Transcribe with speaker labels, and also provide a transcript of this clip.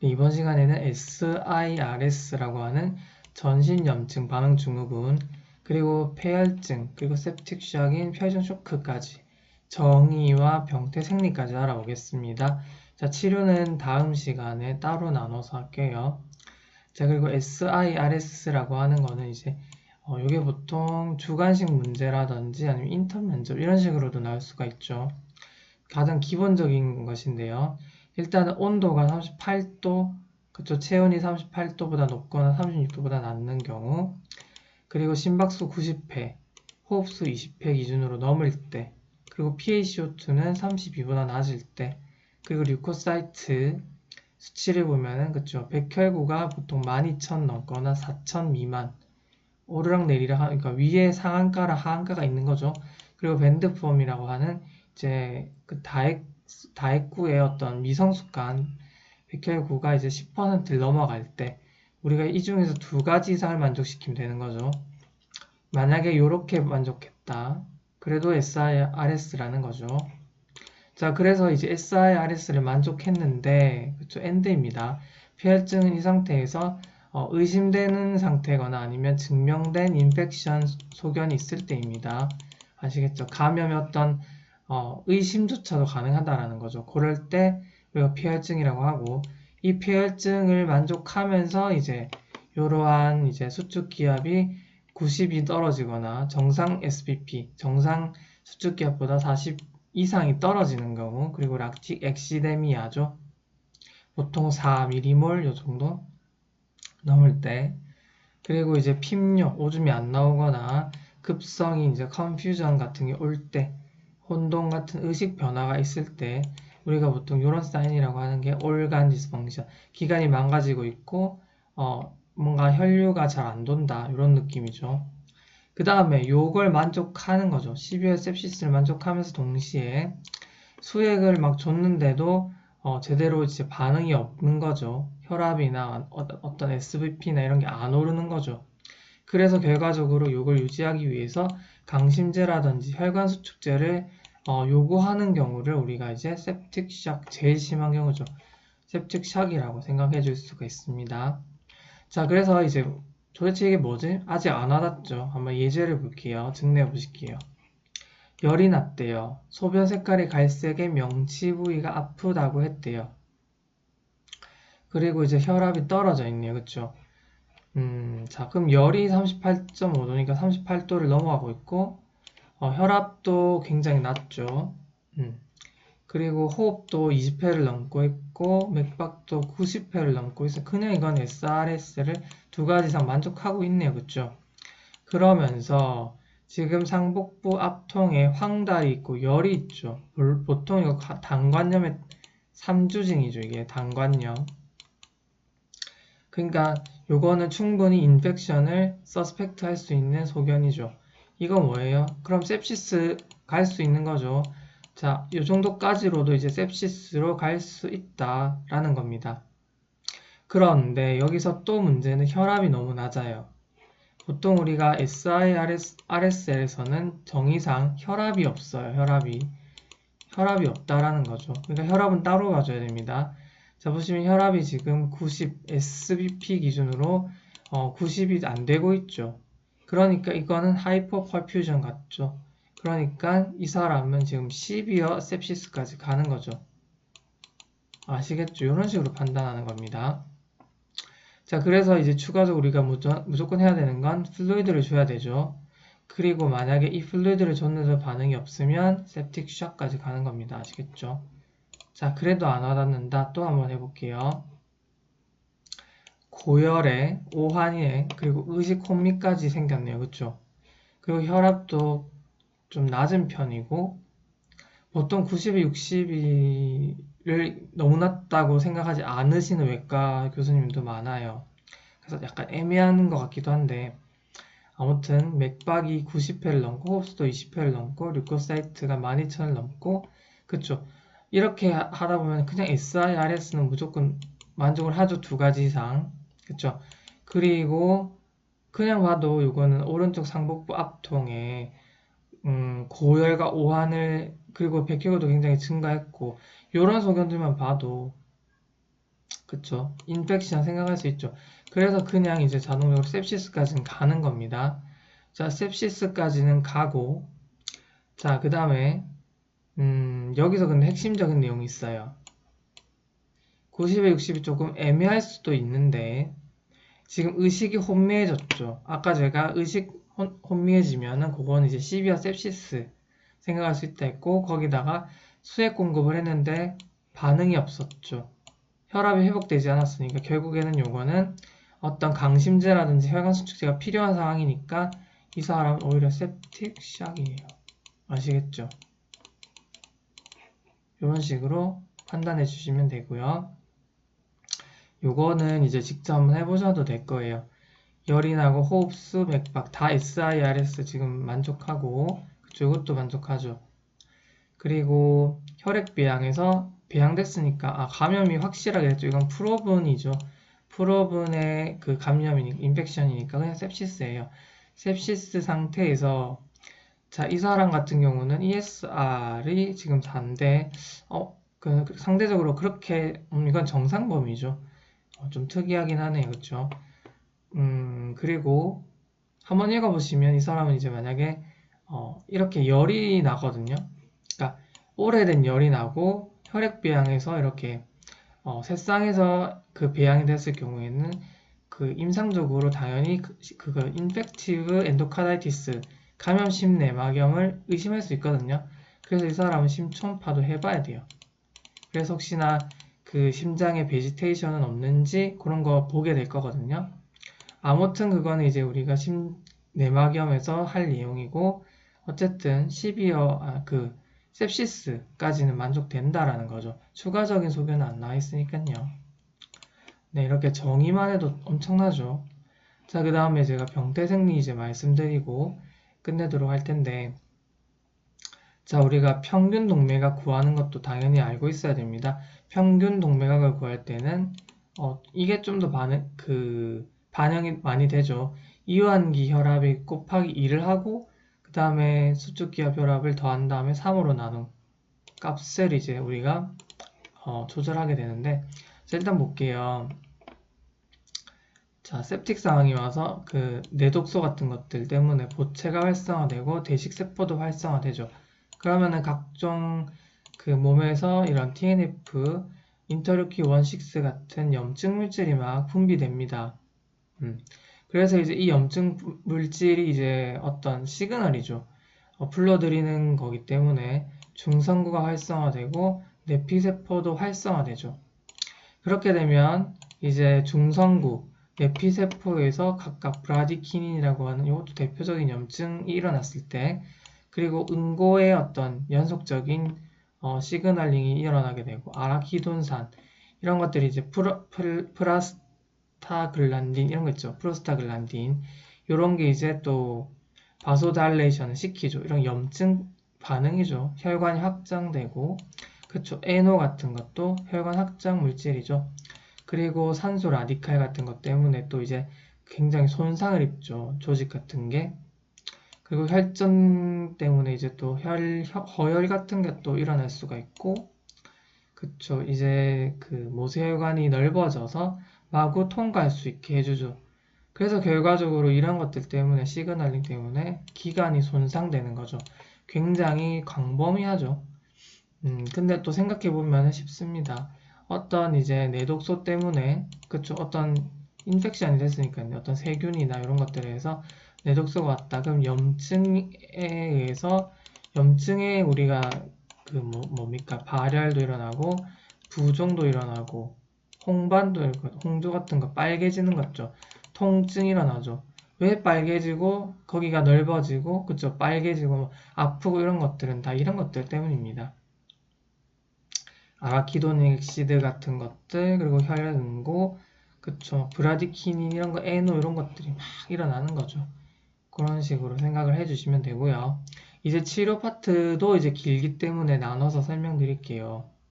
Speaker 1: 이번 시간에는 SIRS라고 하는 전신염증 반응 증후군 그리고 폐혈증 그리고 septic shock인 폐혈증 쇼크까지 정의와 병태 생리까지 알아보겠습니다. 자, 치료는 다음 시간에 따로 나눠서 할게요. 자, 그리고 SIRS라고 하는 거는 이제 어, 이게 보통 주관식 문제라든지 아니면 인턴 면접 이런 식으로도 나올 수가 있죠. 가장 기본적인 것인데요. 일단은 온도가 38도, 그쵸? 체온이 38도보다 높거나 36도보다 낮는 경우, 그리고 심박수 90회, 호흡수 20회 기준으로 넘을 때, 그리고 PaCO2는 32보다 낮을 때, 그리고 류코사이트 수치를 보면은 그쵸 백혈구가 보통 12,000 넘거나 4,000 미만 오르락 내리락 하니까 위에 상한가랑 하한가가 있는 거죠. 그리고 밴드폼이라고 하는 이제 그 다액 다액구의 어떤 미성숙한 백혈구가 이제 10%를 넘어갈 때 우리가 이 중에서 두 가지 이상을 만족시키면 되는 거죠. 만약에 이렇게 만족했다. 그래도 SIRS라는 거죠. 자, 그래서 이제 SIRS를 만족했는데, 그쵸, 엔드입니다. 폐혈증은 이 상태에서 어, 의심되는 상태거나 아니면 증명된 인펙션 소견이 있을 때입니다. 아시겠죠? 감염의 어떤 어, 의심조차도 가능하다라는 거죠. 그럴 때 우리가 폐혈증이라고 하고 이 폐혈증을 만족하면서 이제 이러한 이제 수축 기압이 90이 떨어지거나 정상 SPP, 정상 수축 기압보다 40 이상이 떨어지는 경우 그리고 락틱 엑시데미아죠. 보통 4mm몰 요 정도 넘을 때 그리고 이제 핍뇨 오줌이 안 나오거나 급성이 이제 컨퓨전 같은 게 올 때 혼동 같은 의식 변화가 있을 때 우리가 보통 이런 사인이라고 하는 게 올간 디스펑션 기관이 망가지고 있고 어 뭔가 혈류가 잘 안 돈다 이런 느낌이죠. 그 다음에 요걸 만족하는 거죠. 12월 셉시스를 만족하면서 동시에 수액을 막 줬는데도 어, 제대로 이제 반응이 없는 거죠. 혈압이나 어떤 SVP나 이런 게 안 오르는 거죠. 그래서 결과적으로 이걸 유지하기 위해서 강심제라든지 혈관 수축제를 어, 요구하는 경우를 우리가 이제 shock 제일 심한 경우죠. shock이라고 생각해 줄 수가 있습니다. 자, 그래서 이제 도대체 이게 뭐지? 아직 안 와닿죠? 한번 예제를 볼게요. 증례해 보실게요. 열이 났대요. 소변 색깔이 갈색의 명치 부위가 아프다고 했대요. 그리고 이제 혈압이 떨어져 있네요. 그쵸? 음, 자, 그럼 열이 38.5도니까 38도를 넘어가고 있고, 어, 혈압도 굉장히 낮죠. 음. 그리고 호흡도 20회를 넘고 있고 맥박도 90회를 넘고 있어 그냥 이건 SRS를 두 가지 이상 만족하고 있네요. 그쵸? 그러면서 지금 상복부 앞통에 황달이 있고 열이 있죠. 보통 이거 단관염의 3주징이죠 이게. 단관염 그러니까 요거는 충분히 인펙션을 서스펙트 할 수 있는 소견이죠 이거 뭐예요? 그럼 sepsis 갈수 있는 거죠 자, 이 정도까지로도 이제 셉시스로 갈 수 있다라는 겁니다. 그런데 여기서 또 문제는 혈압이 너무 낮아요. 보통 우리가 SIRSL에서는 정의상 혈압이 없어요. 혈압이. 혈압이 없다라는 거죠. 그러니까 혈압은 따로 가져야 됩니다. 자, 보시면 혈압이 지금 90 SBP 기준으로 어, 90이 안 되고 있죠. 그러니까 이거는 하이퍼 퍼퓨전 같죠. 그러니까 이 사람은 지금 시비어 셉시스까지 가는 거죠. 아시겠죠? 이런 식으로 판단하는 겁니다. 자, 그래서 이제 추가적으로 우리가 무조건 해야 되는 건 플루이드를 줘야 되죠. 그리고 만약에 이 플루이드를 줬는데도 반응이 없으면 septic shock까지 가는 겁니다. 아시겠죠? 자, 그래도 안 와닿는다. 또 한번 해볼게요. 고열에, 오한에, 그리고 의식 혼미까지 생겼네요. 그쵸? 그리고 혈압도 좀 낮은 편이고 보통 90이 60이를 너무 낮다고 생각하지 않으시는 외과 교수님도 많아요. 그래서 약간 애매한 것 같기도 한데 아무튼 맥박이 90회를 넘고 호흡수도 20회를 넘고 류코사이트가 12,000을 넘고 그쵸 이렇게 하다 보면 그냥 SIRS는 무조건 만족을 하죠 두 가지 이상 그쵸 그리고 그냥 봐도 이거는 오른쪽 상복부 앞통에 음, 고열과 오한을 그리고 백혈구도 굉장히 증가했고 이런 소견들만 봐도 그쵸? 인펙션 생각할 수 있죠. 그래서 그냥 이제 자동적으로 sepsis까지는 가는 겁니다. 자, sepsis까지는 가고, 자, 그 다음에, 음, 여기서 근데 핵심적인 내용이 있어요. 90에 60이 조금 애매할 수도 있는데, 지금 의식이 혼미해졌죠. 아까 제가 의식 혼, 혼미해지면은 그거는 이제 시비와 sepsis 생각할 수 있다 했고, 거기다가 수액 공급을 했는데 반응이 없었죠. 혈압이 회복되지 않았으니까 결국에는 요거는 어떤 강심제라든지 혈관 수축제가 필요한 상황이니까 이 사람은 오히려 septic shock이에요. 아시겠죠? 이런 식으로 판단해 주시면 되고요. 요거는 이제 직접 한번 해보셔도 될 거예요. 열이 나고 호흡수, 맥박 다 SIRS 지금 만족하고 이것도 만족하죠. 그리고 혈액 배양에서 배양됐으니까 아 감염이 확실하게 됐죠. 이건 프로분이죠. 프로분의 그 감염이니 인펙션이니까 그냥 sepsis예요. sepsis 상태에서 자, 이 사람 같은 경우는 ESR이 지금 4인데 어, 그, 그 상대적으로 그렇게 음, 이건 정상 범위죠. 어, 좀 특이하긴 하네요. 그렇죠? 음, 그리고 한번 읽어보시면 이 사람은 이제 만약에 어, 이렇게 열이 나거든요. 그러니까 오래된 열이 나고 혈액 배양에서 이렇게 어, 새쌍에서 그 배양이 됐을 경우에는 그 임상적으로 당연히 그, 그거 인펙티브 엔도카다이티스 감염심 내막염을 의심할 수 있거든요. 그래서 이 사람은 심초음파도 해봐야 돼요. 그래서 혹시나 그 심장에 베지테이션은 없는지 그런 거 보게 될 거거든요. 아무튼 그거는 이제 우리가 심 내막염에서 할 내용이고 어쨌든 12어 아, 그 sepsis까지는 만족된다라는 거죠. 추가적인 소견은 안 나와 있으니까요. 네, 이렇게 정의만 해도 엄청나죠. 자, 그 다음에 제가 병태생리 이제 말씀드리고 끝내도록 할 텐데, 자, 우리가 평균 동맥각 구하는 것도 당연히 알고 있어야 됩니다. 평균 동맥각을 구할 때는, 어, 이게 좀 더 반응, 그, 반영이 많이 되죠. 이완기 혈압이 곱하기 2를 하고, 그 다음에 수축기압 혈압을 더한 다음에 3으로 나눈 값을 이제 우리가 어, 조절하게 되는데 자, 일단 볼게요. 자, septic 상황이 와서 그 내독소 같은 것들 때문에 보체가 활성화되고 대식 세포도 활성화되죠. 그러면은 각종 그 몸에서 이런 TNF, 인터루키 16 같은 염증 물질이 막 분비됩니다. 음. 그래서 이제 이 염증 물질이 이제 어떤 시그널이죠. 어, 불러들이는 거기 때문에 중성구가 활성화되고 내피세포도 활성화되죠. 그렇게 되면 이제 중성구, 내피세포에서 각각 브라디키닌이라고 하는 이것도 대표적인 염증이 일어났을 때 그리고 응고의 어떤 연속적인 어, 시그널링이 일어나게 되고 아라키돈산 이런 것들이 이제 프라, 프라스 프로스타글란딘 이런 거 있죠. 프로스타글란딘 이런 게 이제 또 바소달레이션을 시키죠. 이런 염증 반응이죠. 혈관이 확장되고 그쵸. 에노 같은 것도 혈관 확장 물질이죠. 그리고 산소 라디칼 같은 것 때문에 또 이제 굉장히 손상을 입죠. 조직 같은 게. 그리고 혈전 때문에 이제 또 혈, 허혈 같은 게 또 일어날 수가 있고, 그쵸. 이제 그 모세혈관이 넓어져서 마구 통과할 수 있게 해주죠. 그래서 결과적으로 이런 것들 때문에 시그널링 때문에 기관이 손상되는 거죠. 굉장히 광범위하죠. 음, 근데 또 생각해보면 쉽습니다. 어떤 이제 내독소 때문에, 그쵸, 어떤 인펙션이 됐으니까요. 어떤 세균이나 이런 것들에서 내독소가 왔다. 그럼 염증에 의해서, 염증에 우리가 그 뭐, 뭡니까, 발열도 일어나고, 부종도 일어나고, 홍반도 홍조 같은 거 빨개지는 거 있죠. 통증이 일어나죠. 왜 빨개지고 거기가 넓어지고 그쵸 빨개지고 뭐 아프고 이런 것들은 다 이런 것들 때문입니다. 아라키도닉 시드 같은 것들 그리고 혈흔고 그쵸 브라디키닌 이런 거 에노 이런 것들이 막 일어나는 거죠. 그런 식으로 생각을 해주시면 되고요. 이제 치료 파트도 이제 길기 때문에 나눠서 설명드릴게요.